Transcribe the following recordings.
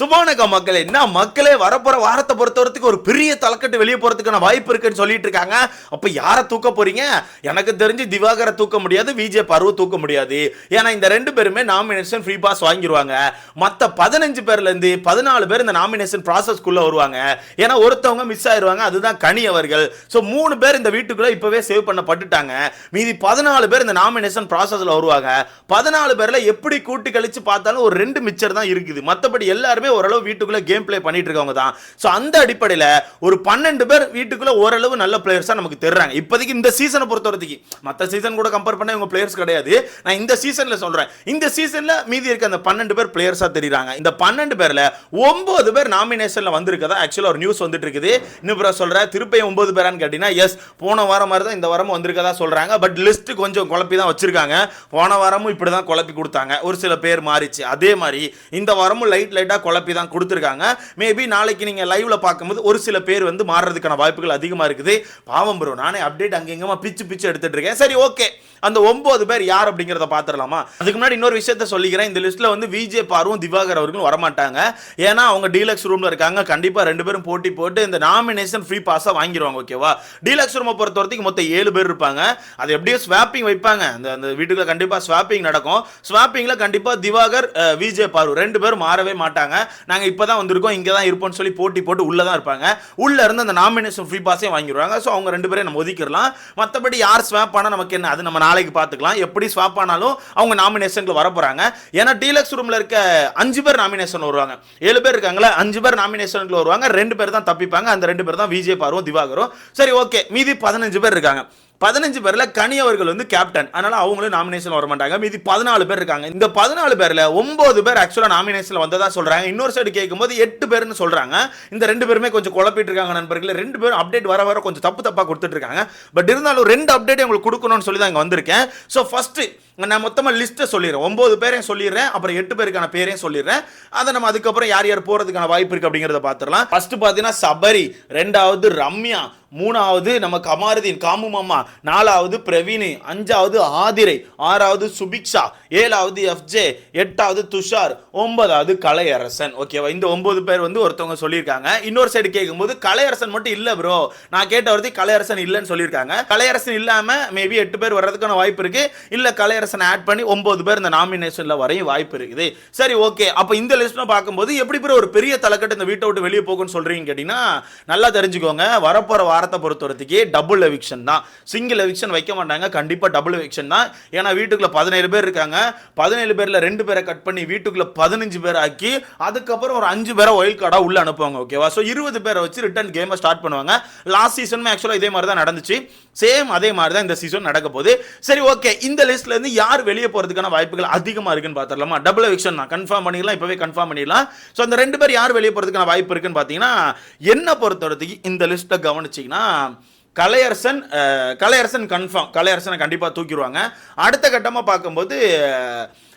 சுபானக மக்களே என்ன மக்களே வரப்போற வாரத்தை பொறுத்தவரத்துக்கு ஒரு பெரிய தலைக்கட்டு வெளியே போறதுக்கான வாய்ப்பு இருக்குன்னு சொல்லிட்டு இருக்காங்க. அப்ப யாரை தூக்க போறீங்க? எனக்கு தெரிஞ்சு திவாகரை தூக்க முடியாது விஜய் பருவ தூக்க முடியாது. ஏன்னா இந்த ரெண்டு பேருமே நாமினேஷன் ஃப்ரீ பாஸ் வாங்கிடுவாங்க மற்ற பதினஞ்சு பேர்ல இருந்து பதினாலு பேர் இந்த நாமினேஷன் ப்ராசஸ்க்குள்ள வருவாங்க. ஏன்னா ஒருத்தவங்க மிஸ் ஆயிருவாங்க அதுதான் கனி அவர்கள். ஸோ மூணு பேர் இந்த வீட்டுக்குள்ள இப்பவே சேவ் பண்ணப்பட்டுட்டாங்க. மீதி பதினாலு பேர் இந்த நாமினேஷன் ப்ராசஸ்ல வருவாங்க. பதினாலு பேர்ல எப்படி கூட்டி கழிச்சு பார்த்தாலும் ஒரு ரெண்டு மிச்சர் தான் இருக்குது. மற்றபடி எல்லாருமே ஓரளவு வீட்டுக்குள்ள கேம் ப்ளே பண்ணிட்டு இருக்கவங்க தான். ஸோ அந்த அடிப்படையில் ஒரு பன்னெண்டு பேர் வீட்டுக்குள்ள ஓரளவு நல்ல பிளேயர்ஸாக நமக்கு தெரிறாங்க. இப்போதைக்கு இந்த சீசனை பொறுத்த வரைக்கும் மற்ற சீசன் கூட கம்பேர் பண்ண இவங்க பிளேயர்ஸ் கிடையாது. நான் இந்த சீசன்ல சொல்றேன். இந்த சீசன்ல மீதி இருக்க அந்த பன்னெண்டு பேர் பிளேயர்ஸாக தெரியுறாங்க. இந்த பன்னெண்டு பேர்ல ஒன்பது பேர் நாமினேஷன்ல வந்திருக்கதா? ஆக்சுவலா ஒரு நியூஸ் வந்துட்டு இருக்குது இன்னும் அப்புறம் சொல்றேன் திருப்பி ஒன்பது பேரான்னு கேட்டிங்கன்னா எஸ் போன வாரம் மாதிரி தான் இந்த வாரமும் வந்திருக்கதா சொல்றாங்க. பட் லிஸ்ட் கொஞ்சம் குழப்பி தான் வச்சிருக்காங்க. போன வாரமும் இப்படி தான் குழப்பி கொடுத்தாங்க. ஒரு சில பேர் மாறிச்சு. அதே மாதிரி இந்த வாரமும் லைட் லைட்டா குழப்பி தான் கொடுத்துருக்காங்க. மேபி நாளைக்கு நீங்கள் லைவில் பார்க்கும்போது ஒரு சில பேர் வந்து மாறுறதுக்கான வாய்ப்புகள் அதிகமாக இருக்குது. பாவம் ப்ரோ நானே அப்டேட் அங்கெங்கமா பிச்சு பிச்சு எடுத்துட்டு இருக்கேன். சரி ஓகே அந்த ஒன்பது பேர் யார் அப்படிங்கிறத பார்த்துடலாமா? அதுக்கு முன்னாடி இன்னொரு விஷயத்த சொல்லிக்கிறேன். இந்த லிஸ்ட்டில் வந்து விஜே பார்வும் திவாகர் அவர்களும் வரமாட்டாங்க. ஏன்னா அவங்க டீலக்ஸ் ரூமில் இருக்காங்க. கண்டிப்பாக ரெண்டு பேரும் போட்டி போட்டு இந்த நாமினேஷன் ஃப்ரீ பாஸாக வாங்கிடுவாங்க ஓகேவா டீலக்ஸ் ரூமை பொறுத்த வரைக்கும் மொத்தம் ஏழு பேர் இருப்பாங்க. அது எப்படியோ ஸ்வாப்பிங் வைப்பாங்க. அந்த அந்த வீட்டுக்குள்ள கண்டிப்பாக ஸ்வாப்பிங் நடக்கும். ஸ்வாப்பிங்கில் கண்டிப்பாக திவாகர் விஜே பாரு ரெண்டு பேரும் மாறவே மாட்டாங்க. நாங்க இப்பதான் வந்திருக்கோம் இங்க தான் இருப்போம்னு சொல்லி போட்டி போட்டு உள்ள தான் இருப்பாங்க. உள்ள இருந்து அந்த நாமினேஷன் ஃப்ரீ பாஸே வாங்கிடுவாங்க. ஸோ அவங்க ரெண்டு பேரையும் நம்ம ஒதுக்கிடலாம். மற்றபடி யார் ஸ்வாப் ஆனால் நமக்கு என்ன? அது நம்ம நாளைக்கு பார்த்துக்கலாம் எப்படி ஸ்வாப் ஆனாலும் அவங்க நாமினேஷனுக்கு வர போறாங்க ஏன்னா டீலக்ஸ் ரூம்ல இருக்க அஞ்சு பேர் நாமினேஷன் வருவாங்க. ஏழு பேர் இருக்காங்களா அஞ்சு பேர் நாமினேஷனுக்கு வருவாங்க. ரெண்டு பேர் தான் தப்பிப்பாங்க. அந்த ரெண்டு பேர் தான் விஜய் பார்வம் திவாகரும். சரி ஓகே மீதி பதினஞ்சு பேர் இருக்காங்க. பதினஞ்சு பேரில் கனி அவர்கள் வந்து கேப்டன் அதனால அவங்களும் நாமினேஷன் வர மாட்டாங்க மீதி பதினாலு பேர் இருக்காங்க. இந்த பதினாலு பேரில் ஒன்பது பேர் ஆக்சுவலாக நாமினேஷன்ல வந்ததா சொல்கிறாங்க இன்னொரு சைடு கேட்கும்போது எட்டு பேர்னு சொல்கிறாங்க இந்த ரெண்டு பேருமே கொஞ்சம் குழப்பிட்டு இருக்காங்க நண்பர்களே. ரெண்டு பேரும் அப்டேட் வர வர கொஞ்சம் தப்பு தப்பாக கொடுத்துட்டு இருக்காங்க. பட் இருந்தாலும் ரெண்டு அப்டேட் உங்களுக்கு கொடுக்கணும்னு சொல்லி தான் இங்கே வந்திருக்கேன். ஸோ ஃபஸ்ட்டு நான் மொத்தமாக லிஸ்ட்டை சொல்லிடுறேன். ஒம்பது பேரையும் சொல்லிடுறேன். அப்புறம் எட்டு பேருக்கான பேரையும் சொல்லிடுறேன். அதை நம்ம அதுக்கப்புறம் யார் யார் போகிறதுக்கான வாய்ப்பு இருக்குது அப்படிங்கிறத பார்த்துடலாம். ஃபஸ்ட்டு பார்த்தீங்கன்னா சபரி ரெண்டாவது ரம்யா மூணாவது நம்ம கமாருதீன் காமு மாமா. நாலாவது பிரவீன் அஞ்சாவது ஆதிரை ஆறாவது சுபிக்ஷா ஏழாவது எஃப்ஜே எட்டாவது துஷார் ஒன்பதாவது கலையரசன். ஓகேவா இந்த ஒன்பது பேர் வந்து ஒருத்தவங்க சொல்லியிருக்காங்க. இன்னொரு சைடு கேட்கும்போது கலையரசன் மட்டும் இல்லை ப்ரோ நான் கேட்ட வரது கலையரசன் இல்லைன்னு சொல்லியிருக்காங்க. கலையரசன் இல்லாமல் மேபி எட்டு பேர் வர்றதுக்கான வாய்ப்பு இருக்கு. இல்லை கலையரசன் ஆட் பண்ணி ஒன்பது பேர் இந்த நாமினேஷனில் வரையும் வாய்ப்பு இருக்குது. சரி ஓகே அப்போ இந்த லிஸ்ட்ல பார்க்கும்போது எப்படி ஒரு பெரிய தலைக்கட்டு இந்த வீட்டை விட்டு வெளியே போகும்னு சொல்றீங்க கேட்டிங்கன்னா நல்லா தெரிஞ்சுக்கோங்க. வரப்போற வாரத்தை பொறுத்த வரைக்கும் டபுள் எவிக்ஷன் தான். சிங்கிள் எவிக்ஷன் வைக்க மாட்டாங்க. கண்டிப்பாக டபுள் எவிக்ஷன் தான். ஏன்னா வீட்டுக்குள்ள பதினேழு பேர் இருக்காங்க. பதினேழு பேரில் ரெண்டு பேரை கட் பண்ணி வீட்டுக்குள்ள பதினஞ்சு பேர் ஆக்கி அதுக்கப்புறம் ஒரு அஞ்சு பேரை ஒயில் கார்டா உள்ள அனுப்புவாங்க ஓகேவா ஸோ இருபது பேரை வச்சு ரிட்டர்ன் கேமை ஸ்டார்ட் பண்ணுவாங்க. லாஸ்ட் சீசனுமே ஆக்சுவலாக இதே மாதிரி தான் நடந்துச்சு. சேம் அதே மாதிரி தான் இந்த சீசன் நடக்க போகுது. சரி ஓகே இந்த லிஸ்ட்ல இருந்து யார் வெளியே போறதுக்கான வாய்ப்புகள் அதிகமாக இருக்குன்னு பார்த்துடலாமா டபுள் எவிக்ஷன் நான் கன்ஃபார்ம் பண்ணிடலாம். இப்பவே கன்ஃபார்ம் பண்ணிடலாம். ஸோ அந்த ரெண்டு பேர் யார் வெளியே போறதுக்கான வாய்ப்பு இருக்குன்னு பார்த்தீங்கன்னா என்ன பொறுத்தவரைக்கும் இந்த லிஸ்ட்டை கவனிச்சிங்கன்னா கலையரசன் கலையரசன் கன்ஃபார்ம் கலையரசனை கண்டிப்பாக தூக்கிடுவாங்க. அடுத்த கட்டமாக பார்க்கும்போது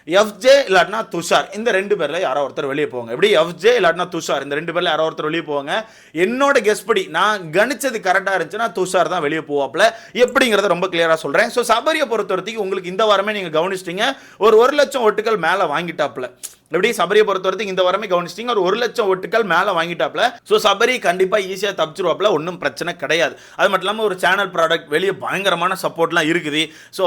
எஃப்ஜே இல்லாட்டினா துஷார். இந்த ரெண்டு பேரில் யாரோ ஒருத்தர் வெளியே போவாங்க. எப்படி எஃப்ஜே இல்லாட்டினா துஷார்? இந்த ரெண்டு பேரில் யாரோ ஒருத்தர் வெளியே போவாங்க. என்னோட கெஸ் படி நான் கணிச்சது கரெக்டாக இருந்துச்சுன்னா துஷார் தான் வெளியே போவாப்பில். எப்படிங்கிறத ரொம்ப கிளியராக சொல்கிறேன் ஸோ சபரியை பொறுத்த வரைக்கும் உங்களுக்கு இந்த வாரமே நீங்கள் கவனிச்சிட்டிங்க. ஒரு ஒரு லட்சம் ஓட்டுகள் மேலே வாங்கிட்டாப்ல எப்படி? சபரியை பொறுத்த வரைக்கும் இந்த வாரமே கவனிச்சிட்டிங்க. ஒரு ஒரு லட்சம் ஓட்டுகள் மேலே வாங்கிட்டாப்ல ஸோ சபரி கண்டிப்பாக ஈஸியாக தப்பிச்சிருவாப்ல ஒன்றும் பிரச்சனை கிடையாது. அது மட்டும் இல்லாமல் ஒரு சேனல் ப்ராடக்ட் வெளியே பயங்கரமான சப்போர்ட்லாம் இருக்குது. ஸோ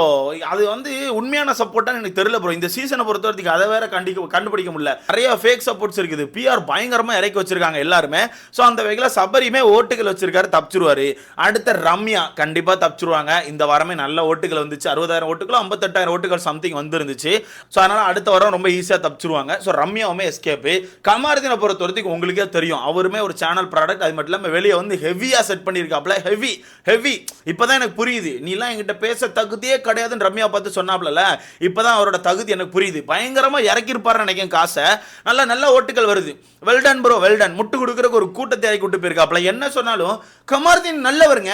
அது வந்து உண்மையான சப்போர்ட்டாக எனக்கு தெரியல ப்ரோ இந்த சீசனை பொறுத்த வரைக்கும் அதை வேற கண்டிக்க கண்டுபிடிக்க முடியல. நிறைய ஃபேக் சப்போர்ட்ஸ் இருக்குது. பிஆர் பயங்கரமாக இறக்கி வச்சிருக்காங்க எல்லாருமே. ஸோ அந்த வகையில் சபரியுமே ஓட்டுகள் வச்சிருக்காரு தப்பிச்சிருவாரு. அடுத்த ரம்யா கண்டிப்பாக தப்பிச்சிருவாங்க. இந்த வாரமே நல்ல ஓட்டுகள் வந்துச்சு. அறுபதாயிரம் ஓட்டுகளோ ஐம்பத்தெட்டாயிரம் ஓட்டுகள் சம்திங் வந்துருந்துச்சு. ஸோ அதனால் அடுத்த வாரம் ரொம்ப ஈஸியாக தப்பிச்சிருவாங்க. ஸோ ரம்யாவுமே எஸ்கேப்பு கமாரதினை பொறுத்த வரைக்கும் உங்களுக்கே தெரியும். அவருமே ஒரு சேனல் ப்ராடக்ட் அது மட்டும் இல்லாமல் வெளியே வந்து ஹெவியாக செட் பண்ணியிருக்காப்ல ஹெவி ஹெவி இப்போ தான் எனக்கு புரியுது. நீலாம் என்கிட்ட பேச தகுதியே கிடையாதுன்னு ரம்யா பார்த்து சொன்னாப்ல இப்போ தான் அவரோட தகுதி எனக்கு புரியுது. பயங்கரமாக இறக்கியிருப்பாருன்னு நினைக்கிறேன் காசை. நல்ல நல்ல ஓட்டுகள் வருது. வெல்டன் ப்ரோ வெல்டன் முட்டு கொடுக்குறக்கு ஒரு கூட்டத்தை இறக்கி விட்டு போயிருக்காப்ல என்ன சொன்னாலும் கமர்தீன் நல்லவருங்க.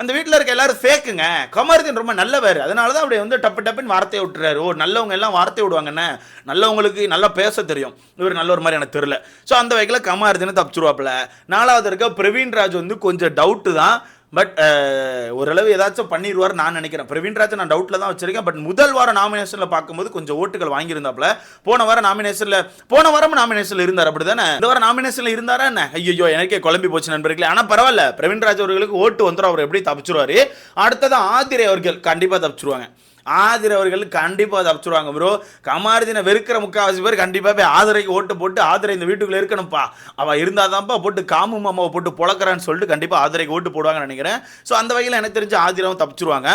அந்த வீட்டில் இருக்க எல்லாரும் ஃபேக்குங்க கமர்தீன் ரொம்ப நல்லவர். அதனால தான் அப்படி வந்து டப்பு டப்புன்னு வார்த்தையை விட்டுறாரு. ஓ நல்லவங்க எல்லாம் வார்த்தை விடுவாங்கண்ணே நல்லவங்களுக்கு நல்லா பேச தெரியும். இவர் நல்ல ஒரு மாதிரி எனக்கு தெரியல. ஸோ அந்த வகையில் கமருதீனை தப்பிச்சிருவாப்புல. நாலாவது இருக்க பிரவீன் ராஜ் வந்து கொஞ்சம் டவுட்டு தான். பட் uh, ஓரளவு ஏதாச்சும் பண்ணிடுவார் நான் நினைக்கிறேன். பிரவீன்ராஜ் நான் டவுட்டில் தான் வச்சிருக்கேன். பட் முதல் வாரம் நாமினேஷனில் பார்க்கும்போது கொஞ்சம் ஓட்டுகள் வாங்கியிருந்தாப்ல போன வாரம் நாமினேஷனில் போன வாரம் நாமினேஷனில் இருந்தார். அப்படி தானே இந்த வாரம் நாமினேஷனில் இருந்தாரா என்ன? ஐயோ எனக்கே குழம்பி போச்சு நண்பர்களே. ஆனால் பரவாயில்ல. பிரவீன்ராஜ் அவர்களுக்கு ஓட்டு வந்துடும் அவர் எப்படி தப்பிச்சிருவாரு? அடுத்ததான் ஆதிரை அவர்கள் கண்டிப்பாக தப்பிச்சிருவாங்க. ஆதிர் அவர்கள் கண்டிப்பாக தப்பிச்சிருவாங்க ப்ரோ கமாரதினை வெறுக்கிற முக்கால்வாசி பேர் கண்டிப்பாக போய் ஆதரைக்கு ஓட்டு போட்டு ஆதரை இந்த வீட்டுக்குள்ளே இருக்கணும்ப்பா. அவள் இருந்தால் தான்ப்பா போட்டு காமு மாமாவை போட்டு பொழக்கிறான்னு சொல்லிட்டு கண்டிப்பாக ஆதரைக்கு ஓட்டு போடுவாங்கன்னு நினைக்கிறேன். ஸோ அந்த வகையில் எனக்கு தெரிஞ்சு ஆதிரவும் தப்பிச்சிருவாங்க.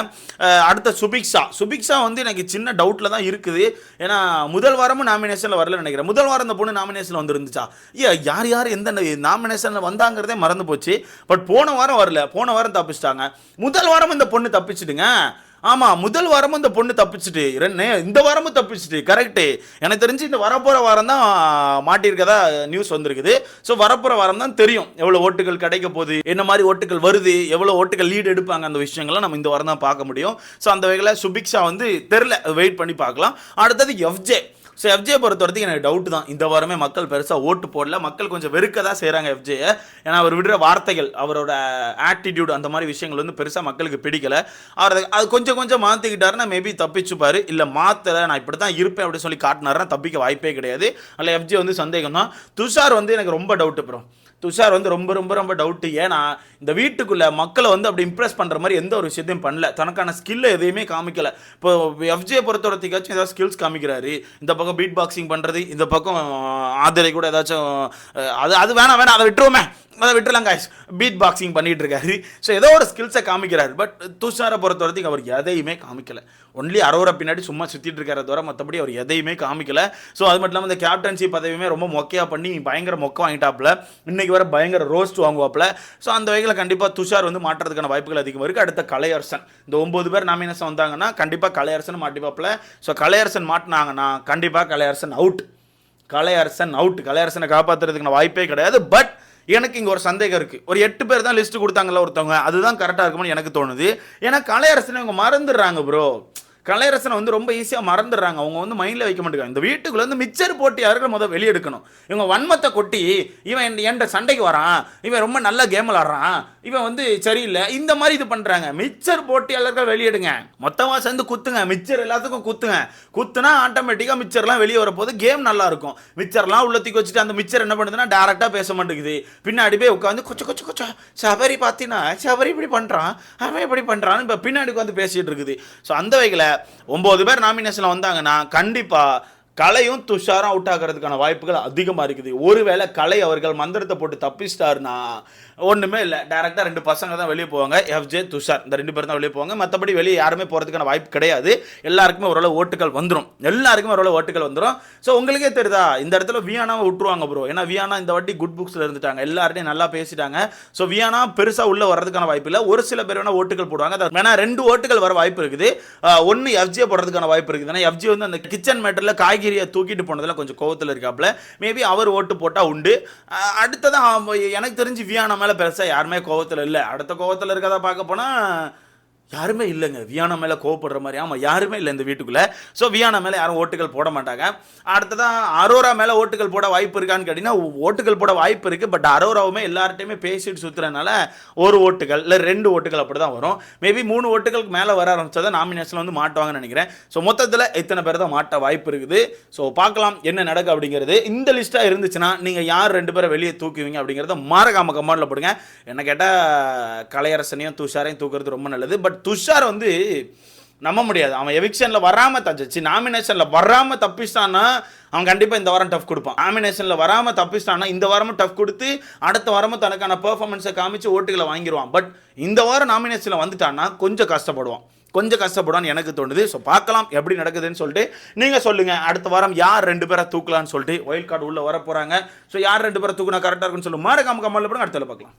அடுத்த சுபிக்ஷா. சுபிக்ஷா வந்து எனக்கு சின்ன டவுட்டில் தான் இருக்குது. ஏன்னா முதல் வாரமும் நாமினேஷனில் வரல நினைக்கிறேன். முதல் வாரம் இந்த பொண்ணு நாமினேஷனில் வந்துருந்துச்சா? ஐயா யார் யார் எந்த நாமினேஷனில் வந்தாங்கிறதே மறந்து போச்சு. பட் போன வாரம் வரல. போன வாரம் தப்பிச்சிட்டாங்க. முதல் வாரம் இந்த பொண்ணு தப்பிச்சிடுங்க ஆமாம் முதல் வாரமும் இந்த பொண்ணு தப்பிச்சுட்டு ரெண்டு இந்த வாரமும் தப்பிச்சுட்டு கரெக்டு எனக்கு தெரிஞ்சு இந்த வரப்போகிற வாரம் தான் மாட்டியிருக்கதா நியூஸ் வந்திருக்குது. ஸோ வரப்போகிற வாரம் தான் தெரியும் எவ்வளோ ஓட்டுகள் கிடைக்க போகுது என்ன மாதிரி ஓட்டுகள் வருது எவ்வளோ ஓட்டுகள் லீடு எடுப்பாங்க அந்த விஷயங்கள்லாம் நம்ம இந்த வாரம் தான் பார்க்க முடியும். ஸோ அந்த வகையில் சுபிக்ஷா வந்து தெரில வெயிட் பண்ணி பார்க்கலாம். அடுத்தது எஃப்ஜே. ஸோ எஃப்ஜே பொறுத்த வரைக்கும் எனக்கு டவுட் தான். இந்த வாரமே மக்கள் பெருசாக ஓட்டு போடல. மக்கள் கொஞ்சம் வெறுக்க தான் செய்கிறாங்க எஃப்ஜேயை ஏன்னா அவர் விடுற வார்த்தைகள் அவரோட ஆட்டிடியூட் அந்த மாதிரி விஷயங்கள் வந்து பெருசாக மக்களுக்கு பிடிக்கலை. அவர் அதை- அது கொஞ்சம் கொஞ்சம் மாற்றிக்கிட்டாருன்னா மேபி தப்பிச்சுப்பார். இல்லை மாற்றலை நான் இப்படி தான் இருப்பேன் அப்படின்னு சொல்லி காட்டினாருன்னா தப்பிக்க வாய்ப்பே கிடையாது. அதில் எஃப்ஜே வந்து சந்தேகம் தான் துஷார் வந்து எனக்கு ரொம்ப டவுட் அப்புறம் துஷார் வந்து ரொம்ப ரொம்ப ரொம்ப டவுட்டு ஏன்னா இந்த வீட்டுக்குள்ளே மக்களை வந்து அப்படி இம்ப்ரெஸ் பண்ணுற மாதிரி எந்த ஒரு விஷயத்தையும் பண்ணல. தனக்கான ஸ்கில்லை எதையுமே காமிக்கல. இப்போ எஃப்ஜே பொறுத்த ஏதாவது ஸ்கில்ஸ் காமிக்கிறாரு. இந்த பக்கம் பீட் பாக்ஸிங் பண்ணுறது இந்த பக்கம் ஆதரை கூட ஏதாச்சும் அது அது வேணாம் வேணாம் அதை விட்டுருவோமே. அதை விட்டுலாம் காய்ஸ் பீட் பாக்ஸிங் பண்ணிட்டு இருக்காரு ஸோ ஏதோ ஒரு ஸ்கில்ஸை காமிக்கிறாரு. பட் துஷாரை பொறுத்த வரைக்கும் அவர் எதையுமே காமிக்கல. ஒன்லி அரோரை பின்னாடி சும்மா சுற்றிட்டு இருக்கிற தவிர மற்றபடி அவர் எதையுமே காமிக்கல. ஸோ அது மட்டும் இல்லாமல் இந்த கேப்டன்சி பதவியுமே ரொம்ப மொக்கையாக பண்ணி பயங்கர மொக்க வாங்கிட்டாப்புல. இன்னைக்கு வர பயங்கர ரோஸ்ட் வாங்குவாப்புல. ஸோ அந்த வகையில் கண்டிப்பாக துஷார் வந்து மாட்டுறதுக்கான வாய்ப்புகள் அதிகமாக இருக்குது அடுத்த கலையரசன். இந்த ஒம்பது பேர் நாமினேஷன் வந்தாங்கன்னா கண்டிப்பாக கலையரசன் மாட்டிப்பாப்புல. ஸோ கலையரசன் மாட்டினாங்கன்னா கண்டிப்பாக கலையரசன் அவுட் கலையரசன் அவுட் கலையரசனை காப்பாற்றுறதுக்கான வாய்ப்பே கிடையாது. பட் எனக்கு இங்கே ஒரு சந்தேகம் இருக்குது ஒரு எட்டு பேர் தான் லிஸ்ட்டு கொடுத்தாங்களா ஒருத்தவங்க. அதுதான் கரெக்டாக இருக்கும்னு எனக்கு தோணுது. ஏன்னா கலையரசனை இவங்க மறந்துடுறாங்க ப்ரோ கலையரசனை வந்து ரொம்ப ஈஸியாக மறந்துடுறாங்க. அவங்க வந்து மைண்டில் வைக்க மாட்டேங்கிறாங்க. இந்த வீட்டுக்குள்ளே வந்து மிச்சர் போட்டி யாருக்கும் முதல் வெளியெடுக்கணும். இவங்க வன்மத்தை கொட்டி இவன் என் என்கிட்ட சண்டைக்கு வரான். இவன் ரொம்ப நல்ல கேம் விளாட்றான். இவன் வந்து சரியில்லை. இந்த மாதிரி இது பண்ணுறாங்க மிச்சர் போட்டியாளர்கள் வெளியிடுங்க. மொத்தமாக சேர்ந்து குத்துங்க. மிச்சர் எல்லாத்துக்கும் குத்துங்க. குத்துனா ஆட்டோமேட்டிக்காக மிச்சர்லாம் வெளியே வரப்போது கேம் நல்லா இருக்கும். மிச்சர்லாம் உள்ளத்துக்கு வச்சுட்டு அந்த மிச்சர் என்ன பண்ணுதுன்னா டேரெக்டாக பேச மாட்டேங்குது. பின்னாடி போய் உட்காந்து கொச்ச கொச்ச கொச்ச சபரி பார்த்தீங்கன்னா சபரி இப்படி பண்ணுறான் அவன் இப்படி பண்ணுறான்னு இப்போ பின்னாடி உட்காந்து பேசிகிட்டு இருக்குது. ஸோ அந்த வகையில் ஒம்பது பேர் நாமினேஷனில் வந்தாங்கன்னா கண்டிப்பாக கலையும் துஷாரும் அவுட் ஆகிறதுக்கான வாய்ப்புகள் அதிகமாக இருக்குது. ஒருவேளை கலை அவர்கள் மந்திரத்தை போட்டு தப்பிச்சிட்டாருன்னா ஒன்றுமே இல்லை. டேரெக்டாக ரெண்டு பசங்க தான் வெளியே போவாங்க. எஃப்ஜே துஷார். இந்த ரெண்டு பேரும் தான் வெளியே போவாங்க. மற்றபடி வெளியே யாருமே போகிறதுக்கான வாய்ப்பு கிடையாது. எல்லாருக்குமே ஓரளவு ஓட்டுகள் வந்துடும் எல்லாருக்குமே ஓரளவு ஓட்டுகள் வந்துடும் ஸோ உங்களுக்கே தெரியுதா இந்த இடத்துல வியானாவை விட்டுருவாங்க ப்ரோ ஏன்னா வியானா இந்த வாட்டி குட் புக்ஸில் இருந்துட்டாங்க. எல்லார்ட்டையும் நல்லா பேசிட்டாங்க. ஸோ வியானா பெருசாக உள்ளே வர்றதுக்கான வாய்ப்பு இல்லை. ஒரு சில பேர் வேணால் ஓட்டுகள் போடுவாங்க. அது வேணா ரெண்டு ஓட்டுகள் வர வாய்ப்பு இருக்குது. ஒன்று எஃப்ஜே போடுறதுக்கான வாய்ப்பு இருக்குது. ஏன்னா எஃப்ஜே வந்து அந்த கிச்சன் மேட்டரில் காய்கறியை தூக்கிட்டு போனதில் கொஞ்சம் கோவத்தில் இருக்காப்புல. மேபி அவர் ஓட்டு போட்டால் உண்டு. அடுத்ததான் எனக்கு தெரிஞ்சு வியானா மேலே பெருசாக யாருமே கோவத்தில் இல்லை. அடுத்த கோவத்தில் இருக்கதா பார்க்க போனால் யாருமே இல்லைங்க. வியானா மேலே கோவப்படுற மாதிரி. ஆமாம் யாருமே இல்லை இந்த வீட்டுக்குள்ளே. ஸோ வியானா மேலே யாரும் ஓட்டுகள் போட மாட்டாங்க. அடுத்ததான் அரோரா மேலே ஓட்டுகள் போட வாய்ப்பு இருக்கான்னு கேட்டிங்கன்னா ஓட்டுகள் போட வாய்ப்பு இருக்குது பட் அரோராவுமே எல்லார்ட்டையுமே பேசிட்டு சுற்றுறதுனால ஒரு ஓட்டுகள் இல்லை ரெண்டு ஓட்டுகள் அப்படி தான் வரும் மேபி மூணு ஓட்டுகளுக்கு மேலே வர ஆரம்பிச்சா நாமினேஷனில் வந்து மாட்டுவாங்கன்னு நினைக்கிறேன். ஸோ மொத்தத்தில் இத்தனை பேர் தான் மாட்ட வாய்ப்பு இருக்குது? ஸோ பார்க்கலாம் என்ன நடக்கு அப்படிங்கிறது. இந்த லிஸ்ட்டாக இருந்துச்சுன்னா நீங்கள் யார் ரெண்டு பேரை வெளியே தூக்குவீங்க அப்படிங்கிறத மறக்காம கமெண்ட்டில் போடுங்க. என்ன கேட்டால் கலையரசனையும் துஷாரையும் தூக்குறது ரொம்ப நல்லது. பட் துஷார் வந்து நம்ப முடியாது. அவன் எவிக்ஷனில் வராமல் தச்சு நாமினேஷனில் வராமல் தப்பிச்சிட்டான்னா அவன் கண்டிப்பாக இந்த வாரம் டஃப் கொடுப்பான். நாமினேஷனில் வராமல் தப்பிச்சிட்டான்னா இந்த வாரமும் டஃப் கொடுத்து அடுத்த வாரமும் தனக்கான பெர்ஃபார்மன்ஸை காமிச்சு ஓட்டுகளை வாங்கிடுவான் பட் இந்த வாரம் நாமினேஷனில் வந்துட்டான்னா கொஞ்சம் கஷ்டப்படுவான். கொஞ்சம் கஷ்டப்படுவான்னு எனக்கு தோணுது. ஸோ பார்க்கலாம் எப்படி நடக்குதுன்னு சொல்லிட்டு நீங்கள் சொல்லுங்கள் அடுத்த வாரம் யார் ரெண்டு பேரை தூக்கலாம்னு சொல்லிட்டு ஒயில் கார்டு உள்ளே வர போகிறாங்க ஸோ யார் ரெண்டு பேரை தூக்குனா கரெக்டாக இருக்குன்னு சொல்லி. மறக்காம கமெண்ட்ல போடுங்க அடுத்த பார்க்கலாம்.